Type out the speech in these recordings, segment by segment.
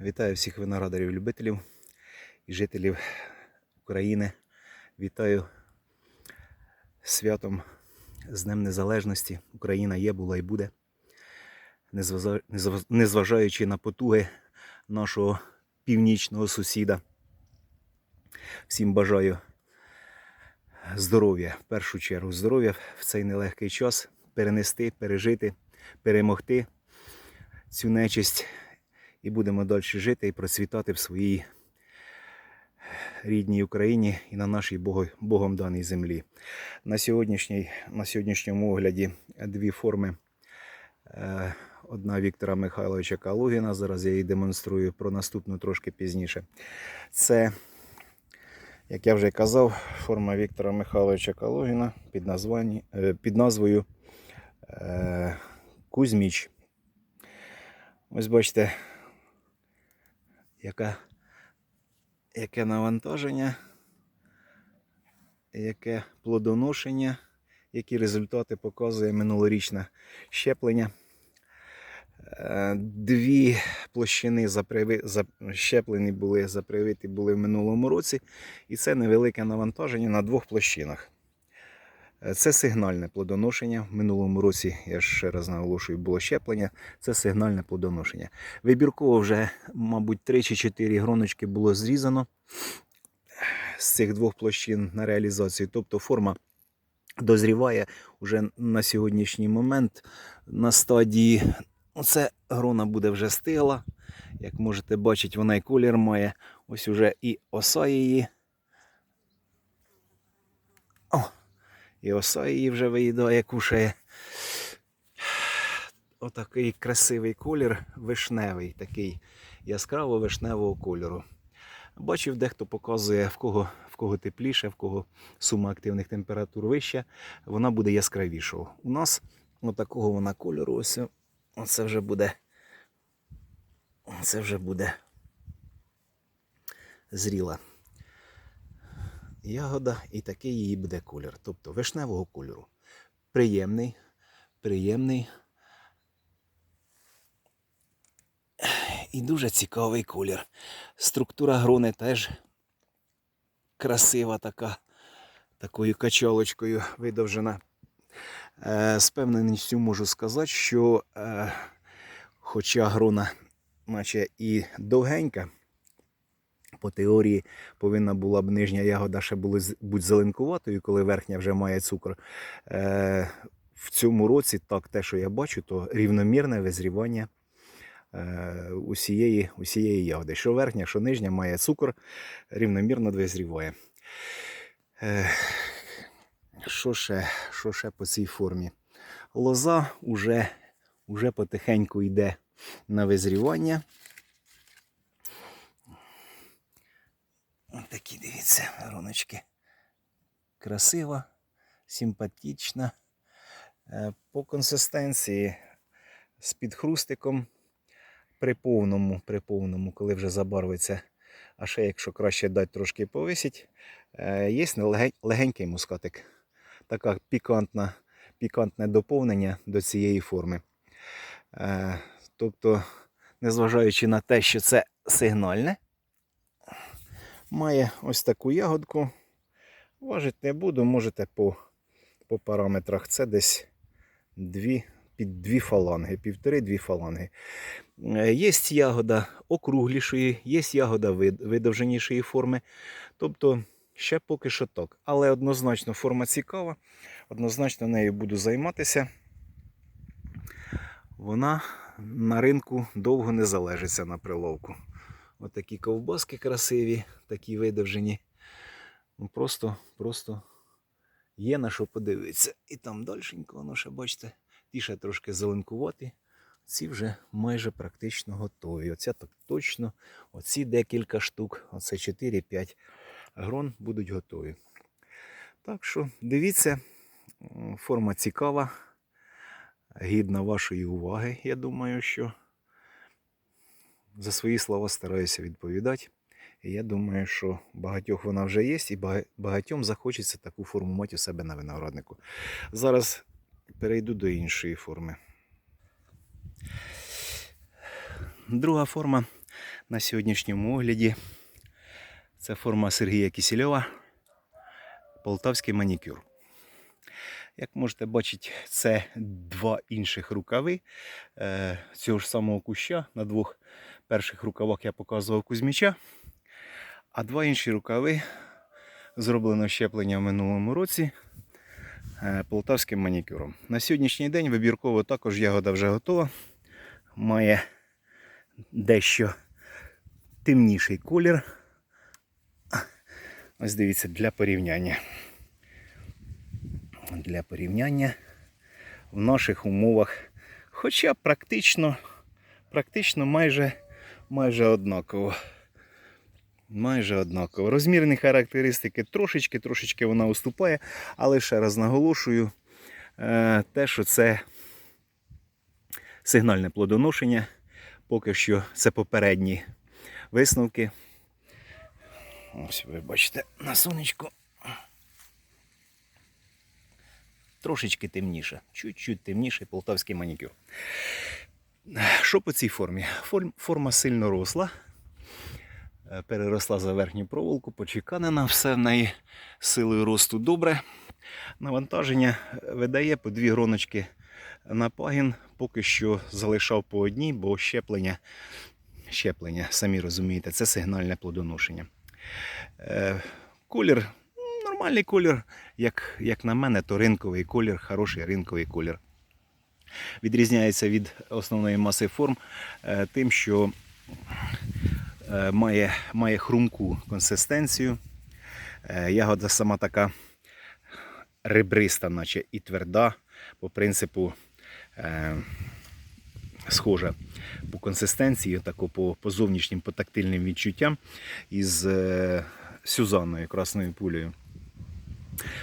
Вітаю всіх виноградарів-любителів і жителів України. Вітаю святом з Днем Незалежності. Україна є, була і буде. Незважаючи на потуги нашого північного сусіда. Всім бажаю здоров'я, в першу чергу, здоров'я в цей нелегкий час перенести, пережити, перемогти цю нечисть і будемо далі жити і процвітати в своїй рідній Україні і на нашій Богом даній землі. На, сьогоднішній, на сьогоднішньому огляді дві форми. Е, Одна Віктора Михайловича Калугіна. Зараз я її демонструю про наступну трошки пізніше. Це, як я вже казав, форма Віктора Михайловича Калугіна під, названі, е, під назвою е, Кузьміч. Ось бачите, яка, яке навантаження, яке плодоношення, які результати показує минулорічне щеплення. Е, Дві площини заприви- защеплені були, запривиті були в минулому році, і це невелике навантаження на двох площинах. Е, Це сигнальне плодоношення. В минулому році, я ще раз наголошую, було щеплення. Це сигнальне плодоношення. Вибірково вже, мабуть, 3 чи 4 гроночки було зрізано з цих двох площин на реалізацію. Тобто форма дозріває уже на сьогоднішній момент на стадії. Оце грона буде вже стигла. Як можете бачити, вона і колір має. Ось уже і оса її. О, і оса її вже виїдає, кушає. Отакий красивий колір, вишневий, такий яскраво вишневого кольору. Бачив, дехто показує, в кого, в кого тепліше, в кого сума активних температур вища, вона буде яскравішого. У нас отакого вона кольору, ось оце вже буде. Це вже буде зріла ягода, і такий її буде колір. Тобто вишневого кольору. Приємний, приємний. І дуже цікавий колір. Структура грони теж красива така, такою качалочкою видовжена. Е, з певненістю можу сказати, що е, хоча грона, наче і довгенька, по теорії повинна була б нижня ягода ще були, бути зеленкуватою, коли верхня вже має цукор. Е, в цьому році, так, те, що я бачу, то рівномірне визрівання е, усієї, усієї ягоди. Що верхня, що нижня має цукор, рівномірно визріває. Е, що, ще, що ще по цій формі? Лоза уже, уже потихеньку йде на визрівання. Ось такі, дивіться, роночки. Красива, симпатична. Е, По консистенції з підхрустиком при повному, при повному, коли вже забарвиться, а ще якщо краще дати трошки повисить, е, є легенький мускатик. Така пікантна, пікантне доповнення до цієї форми. Е, Тобто, незважаючи на те, що це сигнальне, має ось таку ягодку. Важити не буду, можете по, по параметрах. Це десь дві, під дві фаланги, півтори-дві фаланги. Е, Є ягода округлішої, є ягода видовженішої форми. Тобто ще поки що так. Але однозначно форма цікава, однозначно нею буду займатися. Вона на ринку довго не залежиться на приловку. Отакі ковбаски красиві, такі видовжені. Ну, просто, просто є на що подивитися. І там дальшенько, воно ще, бачите, ті ще трошки зеленкуваті. Ці вже майже практично готові. Оця так точно, оці декілька штук, оце 4-5 грон будуть готові. Так що дивіться, форма цікава, гідна вашої уваги. Я думаю, що за свої слова стараюся відповідати. І я думаю, що багатьох вона вже є, і багатьом захочеться таку форму мати у себе на винограднику. Зараз перейду до іншої форми. Друга форма на сьогоднішньому огляді. Це форма Сергія Кісільова. Полтавський манікюр. Як можете бачити, це два інших рукави е, цього ж самого куща. На двох перших рукавах я показував Кузьміча. А два інші рукави зроблено щеплення в минулому році е, полтавським манікюром. На сьогоднішній день вибірково також ягода вже готова. Має дещо темніший колір. Ось дивіться, для порівняння. Для порівняння в наших умовах, хоча практично, практично майже, майже однаково. Майже однаково. Розмірні характеристики трошечки, трошечки вона уступає, але ще раз наголошую, е, те, що це сигнальне плодоношення. Поки що це попередні висновки. Ось ви бачите на сонечку. Трошечки темніше, чуть-чуть темніший полтавський манікюр. Що по цій формі? Форма сильно росла, е, переросла за верхню проволоку, почеканена, все в неї силою росту добре. Навантаження видає по дві гроночки на пагін, поки що залишав по одній, бо щеплення, щеплення, самі розумієте, це сигнальне плодоношення. Е, колір, нормальний колір, як, як на мене, то ринковий колір, хороший ринковий колір. Відрізняється від основної маси форм е, тим, що е, має, має хрумку консистенцію. Е, ягода сама така ребриста, наче і тверда, по принципу схожа по консистенції, тако по, по зовнішнім, по тактильним відчуттям із Сюзанною красною пулею.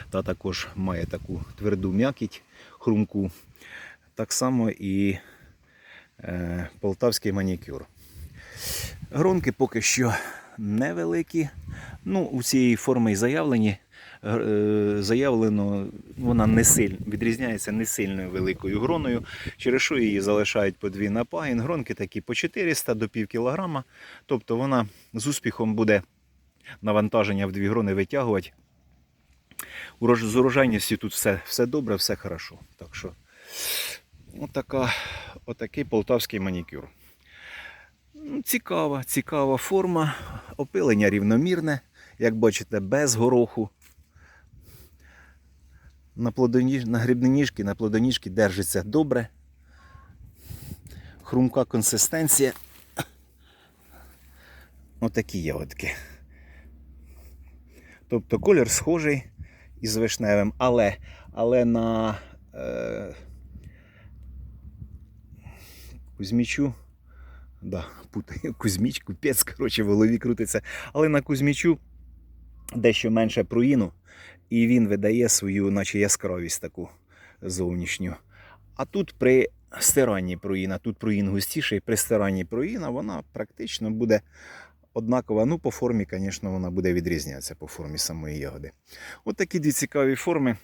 Та також має таку тверду м'якіть, хрумку. Так само і е, полтавський манікюр. Гронки поки що невеликі. Ну, у цієї форми заявлені. е, Заявлено, вона не силь, відрізняється не сильною великою гроною, через що її залишають по дві на пагін. Гронки такі по 400 до пів кілограма. Тобто вона з успіхом буде навантаження в дві грони витягувати. З урожайністю тут все, все добре, все хорошо. Так що, отака, отакий полтавський манікюр. Ну, Цікава, цікава форма. Опилення рівномірне, як бачите, без гороху. На, плодоніж... на грибниніжки, на плодоніжки держиться добре. Хрумка консистенція. Отакі ягодки. Тобто колір схожий із вишневим, але, але на е, Кузьмічу Да, путаю Кузьміч, купець, коротше, в голові крутиться. Але на Кузьмічу дещо менше пруїну, і він видає свою, наче яскравість таку зовнішню. А тут при стиранні пруїна, тут пруїн густіший, при стиранні пруїна вона практично буде однакова. Ну, по формі, звісно, вона буде відрізнятися по формі самої ягоди. От такі дві цікаві форми.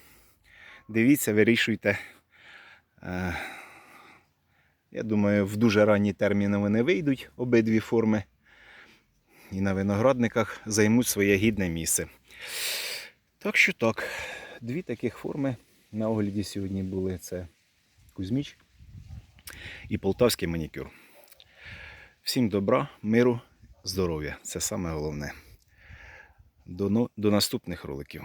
Дивіться, вирішуйте. Е, я думаю, в дуже ранні терміни вони вийдуть обидві форми. І на виноградниках займуть своє гідне місце. Так що так, дві таких форми на огляді сьогодні були: це Кузьміч і полтавський манікюр. Всім добра, миру, здоров'я. Це саме головне. До, до наступних роликів.